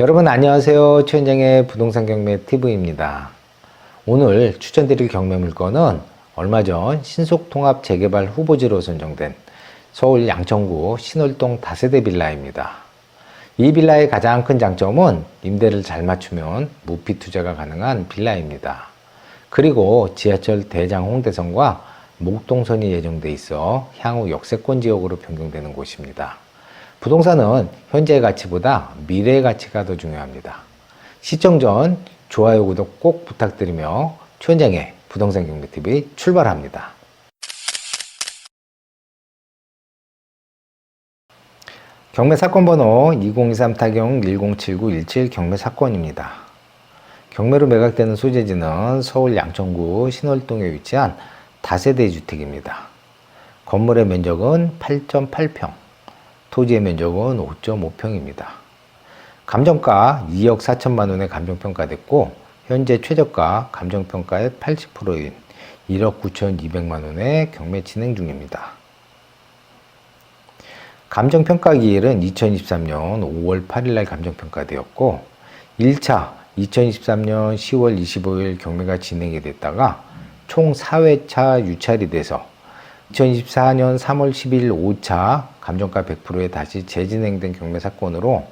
여러분 안녕하세요. 최현정의 부동산 경매 TV입니다. 오늘 추천드릴 경매 물건은 얼마 전 신속통합 재개발 후보지로 선정된 서울 양천구 신월동 다세대 빌라입니다. 이 빌라의 가장 큰 장점은 임대를 잘 맞추면 무피 투자가 가능한 빌라입니다. 그리고 지하철 대장 홍대선과 목동선이 예정돼 있어 향후 역세권 지역으로 변경되는 곳입니다. 부동산은 현재의 가치보다 미래의 가치가 더 중요합니다. 시청 전 좋아요, 구독 꼭 부탁드리며 최원장의 부동산 경매TV 출발합니다. 경매 사건 번호 2023 타경 107917 경매 사건입니다. 경매로 매각되는 소재지는 서울 양천구 신월동에 위치한 다세대 주택입니다. 건물의 면적은 8.8평, 토지의 면적은 5.5평입니다. 감정가 2억 4천만 원에 감정평가됐고 현재 최저가 감정평가의 80%인 1억 9천2백만 원에 경매 진행 중입니다. 감정평가 기일은 2023년 5월 8일 날 감정평가되었고 1차 2023년 10월 25일 경매가 진행이 됐다가 총 4회차 유찰이 돼서 2024년 3월 10일 5차 감정가 100%에 다시 재진행된 경매 사건으로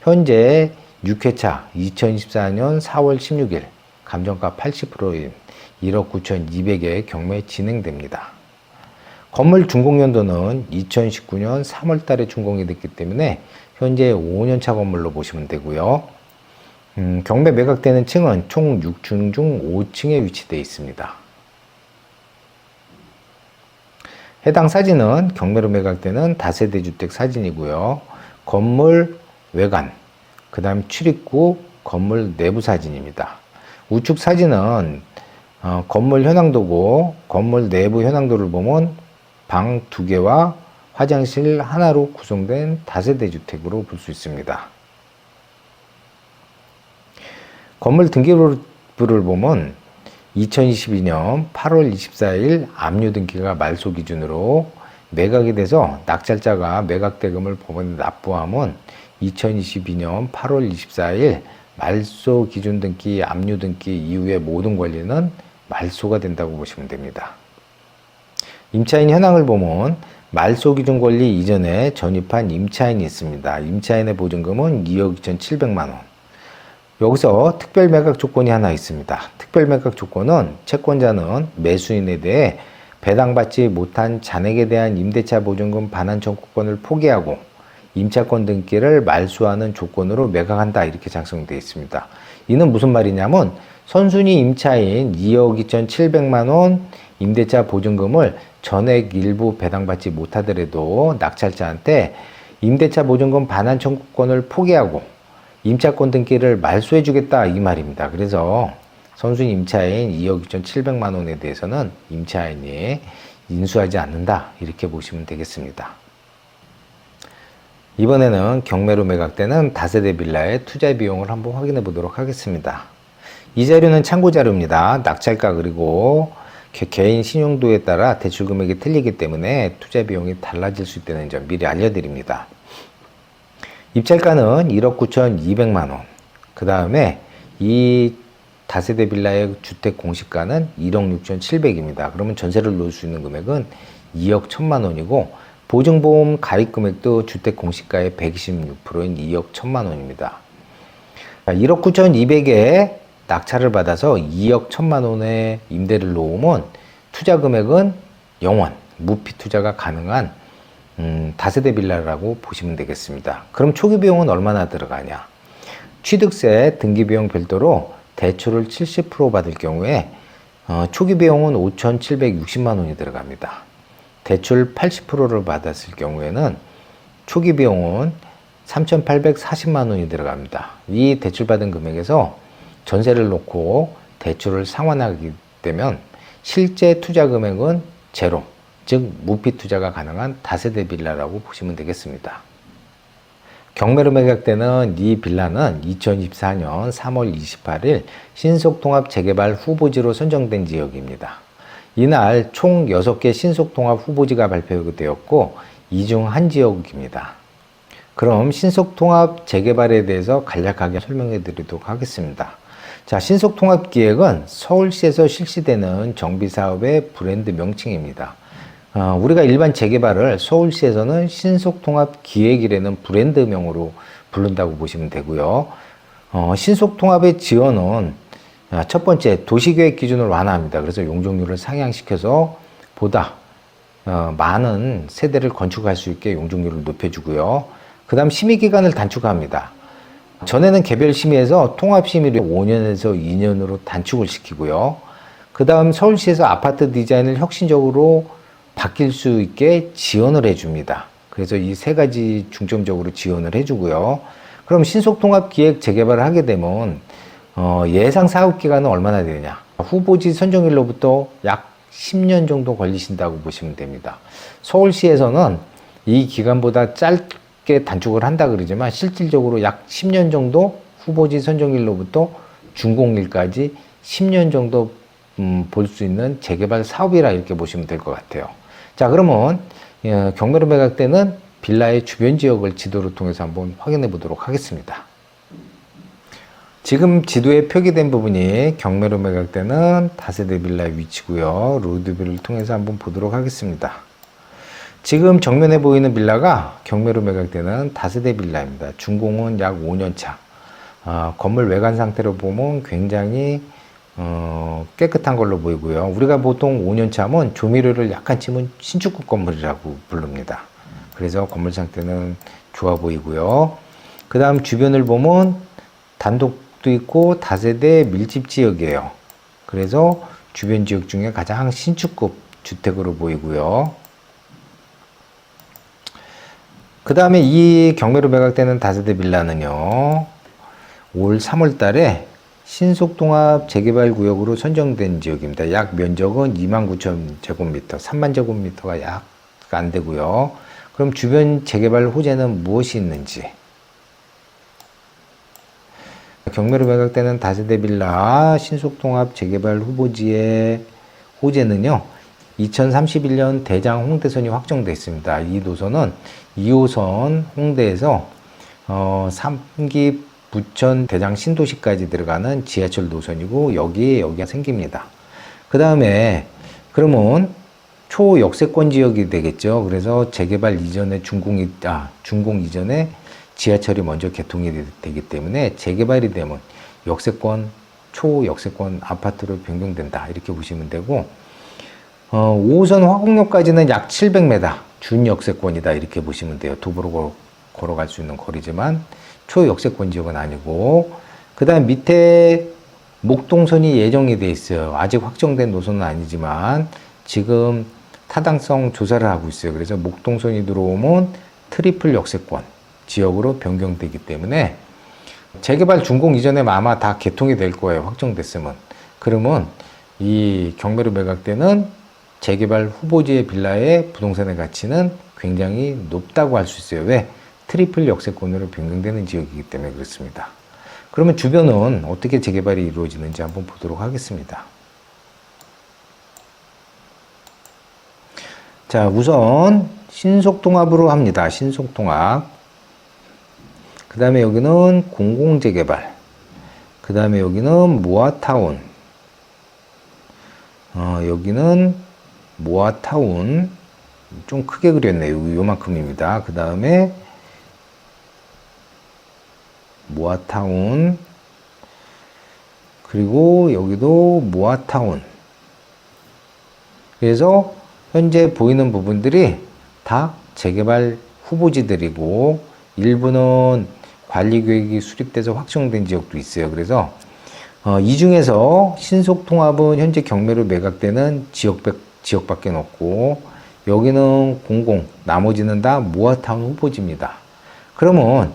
현재 6회차 2024년 4월 16일 감정가 80%인 1억 9,200에 경매 진행됩니다. 건물 준공 연도는 2019년 3월 달에 준공이 됐기 때문에 현재 5년차 건물로 보시면 되고요. 음, 경매 매각되는 층은 총 6층 중 5층에 위치되어 있습니다. 해당 사진은 경매로 매각되는 다세대 주택 사진이고요. 건물 외관, 그 다음 출입구, 건물 내부 사진입니다. 우측 사진은 어, 건물 현황도고 건물 내부 현황도를 보면 방 두 개와 화장실 하나로 구성된 다세대 주택으로 볼 수 있습니다. 건물 등기부를 보면 2022년 8월 24일 압류 등기가 말소 기준으로 매각이 돼서 낙찰자가 매각 대금을 법원에 납부함은 2022년 8월 24일 말소 기준 등기, 압류 등기 이후의 모든 권리는 말소가 된다고 보시면 됩니다. 임차인 현황을 보면 말소 기준 권리 이전에 전입한 임차인이 있습니다. 임차인의 보증금은 2억 2,700만 원. 여기서 특별 매각 조건이 하나 있습니다. 특별 매각 조건은 채권자는 매수인에 대해 배당받지 못한 잔액에 대한 임대차 보증금 반환 청구권을 포기하고 임차권 등기를 말소하는 조건으로 매각한다 이렇게 작성되어 있습니다. 이는 무슨 말이냐면 선순위 임차인 2억 2,700만 원 임대차 보증금을 전액 일부 배당받지 못하더라도 낙찰자한테 임대차 보증금 반환 청구권을 포기하고 임차권 등기를 말소해 주겠다 이 말입니다. 그래서 선순위 임차인 2억 2,700만 원에 대해서는 임차인이 인수하지 않는다 이렇게 보시면 되겠습니다. 이번에는 경매로 매각되는 다세대 빌라의 투자 비용을 한번 확인해 보도록 하겠습니다. 이 자료는 참고 자료입니다. 낙찰가 그리고 개인 신용도에 따라 대출 금액이 틀리기 때문에 투자 비용이 달라질 수 있다는 점 미리 알려드립니다. 입찰가는 1억 9,200만 원. 그 다음에 이 다세대 빌라의 주택 공시가는 1억 6,700입니다. 그러면 전세를 놓을 수 있는 금액은 2억 1천만 원이고 보증보험 가입 금액도 주택 공시가의 126%인 2억 1천만 원입니다. 1억 9,200에 낙찰을 받아서 2억 1천만 원의 임대를 놓으면 투자 금액은 영원 무피 투자가 가능한 음, 다세대 빌라라고 보시면 되겠습니다. 그럼 초기 비용은 얼마나 들어가냐? 취득세 등기 비용 별도로 대출을 70% 받을 경우에 어, 초기 비용은 5,760만 원이 들어갑니다. 대출 80%를 받았을 경우에는 초기 비용은 3,840만 원이 들어갑니다. 이 대출 받은 금액에서 전세를 놓고 대출을 상환하게 되면 실제 투자 금액은 제로, 즉 무피 투자가 가능한 다세대 빌라라고 보시면 되겠습니다. 경매로 매각되는 이 빌라는 2024년 3월 28일 신속통합 재개발 후보지로 선정된 지역입니다. 이날 총 6개 신속통합 후보지가 발표되었고 이 중 한 지역입니다. 그럼 신속통합 재개발에 대해서 간략하게 설명해 드리도록 하겠습니다. 자, 신속통합 기획은 서울시에서 실시되는 정비사업의 브랜드 명칭입니다. 어, 우리가 일반 재개발을 서울시에서는 신속통합기획이라는 브랜드명으로 부른다고 보시면 되고요. 어, 신속통합의 지원은 아, 첫 번째 도시계획 기준을 완화합니다. 그래서 용적률을 상향시켜서 보다 어, 많은 세대를 건축할 수 있게 용적률을 높여주고요. 그 다음 심의 기간을 단축합니다. 전에는 개별 심의에서 통합 심의를 5년에서 2년으로 단축을 시키고요. 그 다음 서울시에서 아파트 디자인을 혁신적으로 바뀔 수 있게 지원을 해줍니다. 그래서 이 세 가지 중점적으로 지원을 해주고요. 그럼 신속통합 기획 재개발을 하게 되면 어, 예상 사업 기간은 얼마나 되느냐? 후보지 선정일로부터 약 10년 정도 걸리신다고 보시면 됩니다. 서울시에서는 이 기간보다 짧게 단축을 한다 그러지만 실질적으로 약 10년 정도 후보지 선정일로부터 준공일까지 10년 정도 음, 볼 수 있는 재개발 사업이라 이렇게 보시면 될 것 같아요. 자, 그러면 어, 경매로 매각되는 빌라의 주변 지역을 지도를 통해서 한번 확인해 보도록 하겠습니다. 지금 지도에 표기된 부분이 경매로 매각되는 다세대 빌라의 위치고요. 로드뷰를 통해서 한번 보도록 하겠습니다. 지금 정면에 보이는 빌라가 경매로 매각되는 다세대 빌라입니다. 준공은 약 5년 차. 어, 건물 외관 상태로 보면 굉장히 어, 깨끗한 걸로 보이고요. 우리가 보통 5년 차면 조미료를 약간 치면 신축급 건물이라고 부릅니다. 그래서 건물 상태는 좋아 보이고요. 그 다음 주변을 보면 단독도 있고 다세대 밀집 지역이에요. 그래서 주변 지역 중에 가장 신축급 주택으로 보이고요. 그 다음에 이 경매로 매각되는 다세대 빌라는요, 올 3월 달에 신속통합 재개발 구역으로 선정된 지역입니다. 약 면적은 2만 9천 제곱미터, 3만 제곱미터가 약 안 되고요. 그럼 주변 재개발 호재는 무엇이 있는지. 경매로 매각되는 다세대 빌라 신속통합 재개발 후보지의 호재는요. 2031년 대장 홍대선이 확정돼 있습니다. 이 노선은 2호선 홍대에서 어, 3기 부천 대장 신도시까지 들어가는 지하철 노선이고 여기에 여기가 생깁니다. 그 다음에 그러면 초역세권 지역이 되겠죠. 그래서 재개발 이전에 준공 아 준공 이전에 지하철이 먼저 개통이 되기 때문에 재개발이 되면 역세권 초역세권 아파트로 변경된다 이렇게 보시면 되고 어, 5호선 화곡역까지는 약 700m 준역세권이다 이렇게 보시면 돼요. 도보로 걸어갈 수 있는 거리지만 초역세권 지역은 아니고 그 다음 밑에 목동선이 예정이 돼 있어요. 아직 확정된 노선은 아니지만 지금 타당성 조사를 하고 있어요. 그래서 목동선이 들어오면 트리플 역세권 지역으로 변경되기 때문에 재개발 준공 이전에 아마 다 개통이 될 거예요. 확정됐으면. 그러면 이 경매로 매각되는 재개발 후보지의 빌라의 부동산의 가치는 굉장히 높다고 할 수 있어요. 왜? 트리플 역세권으로 변경되는 지역이기 때문에 그렇습니다. 그러면 주변은 어떻게 재개발이 이루어지는지 한번 보도록 하겠습니다. 자, 우선 신속통합으로 합니다. 신속통합. 그 다음에 여기는 공공재개발. 그 다음에 여기는 모아타운. 어, 여기는 모아타운. 좀 크게 그렸네요. 요만큼입니다. 그 다음에 모아타운. 그리고 여기도 모아타운. 그래서 현재 보이는 부분들이 다 재개발 후보지들이고 일부는 관리 계획이 수립돼서 확정된 지역도 있어요. 그래서 어, 이 중에서 신속 통합은 현재 경매로 매각되는 지역 지역밖에 없고 여기는 공공, 나머지는 다 모아타운 후보지입니다. 그러면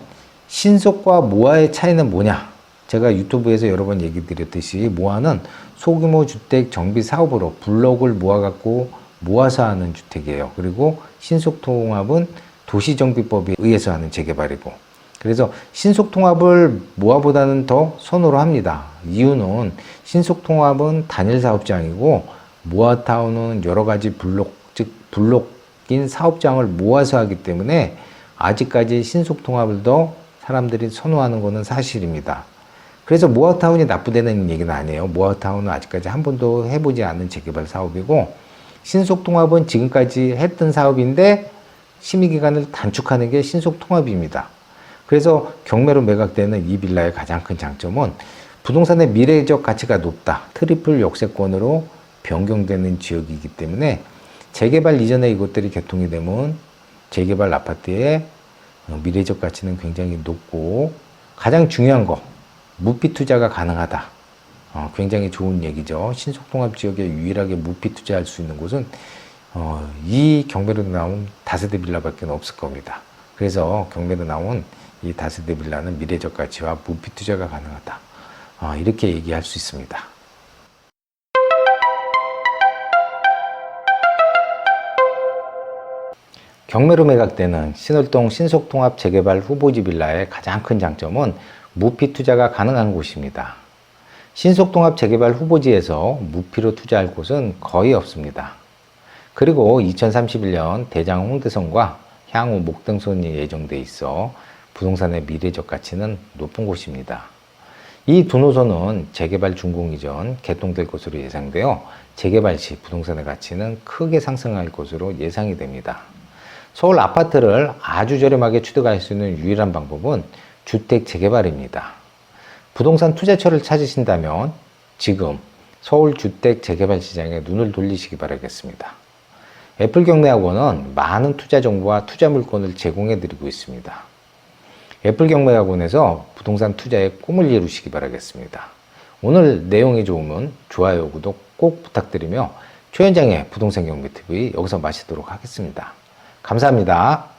신속과 모아의 차이는 뭐냐? 제가 유튜브에서 여러 번 얘기 드렸듯이 모아는 소규모 주택 정비 사업으로 블록을 모아갖고 모아서 하는 주택이에요. 그리고 신속통합은 도시정비법에 의해서 하는 재개발이고 그래서 신속통합을 모아보다는 더 선호를 합니다. 이유는 신속통합은 단일 사업장이고 모아타운은 여러 가지 블록, 즉 블록인 사업장을 모아서 하기 때문에 아직까지 신속통합을 더 사람들이 선호하는 것은 사실입니다. 그래서 모아타운이 나쁘다는 얘기는 아니에요. 모아타운은 아직까지 한 번도 해보지 않은 재개발 사업이고 신속통합은 지금까지 했던 사업인데 심의기간을 단축하는 게 신속통합입니다. 그래서 경매로 매각되는 이 빌라의 가장 큰 장점은 부동산의 미래적 가치가 높다. 트리플 역세권으로 변경되는 지역이기 때문에 재개발 이전에 이것들이 개통이 되면 재개발 아파트의 어, 미래적 가치는 굉장히 높고 가장 중요한 거 무피 투자가 가능하다. 어, 굉장히 좋은 얘기죠. 신속통합 지역에 유일하게 무피 투자할 수 있는 곳은 어, 이 경매로 나온 다세대 빌라밖에 없을 겁니다. 그래서 경매로 나온 이 다세대 빌라는 미래적 가치와 무피 투자가 가능하다. 어, 이렇게 얘기할 수 있습니다. 경매로 매각되는 신월동 신속통합 재개발 후보지 빌라의 가장 큰 장점은 무피 투자가 가능한 곳입니다. 신속통합 재개발 후보지에서 무피로 투자할 곳은 거의 없습니다. 그리고 2031년 대장 홍대선과 향후 목등선이 예정돼 있어 부동산의 미래적 가치는 높은 곳입니다. 이 두 노선은 재개발 준공 이전 개통될 것으로 예상되어 재개발 시 부동산의 가치는 크게 상승할 것으로 예상이 됩니다. 서울 아파트를 아주 저렴하게 취득할 수 있는 유일한 방법은 주택 재개발입니다. 부동산 투자처를 찾으신다면 지금 서울 주택 재개발 시장에 눈을 돌리시기 바라겠습니다. 애플 경매학원은 많은 투자 정보와 투자 물건을 제공해 드리고 있습니다. 애플 경매학원에서 부동산 투자의 꿈을 이루시기 바라겠습니다. 오늘 내용이 좋으면 좋아요, 구독 꼭 부탁드리며 최현장의 부동산 경매 TV 여기서 마치도록 하겠습니다. 감사합니다.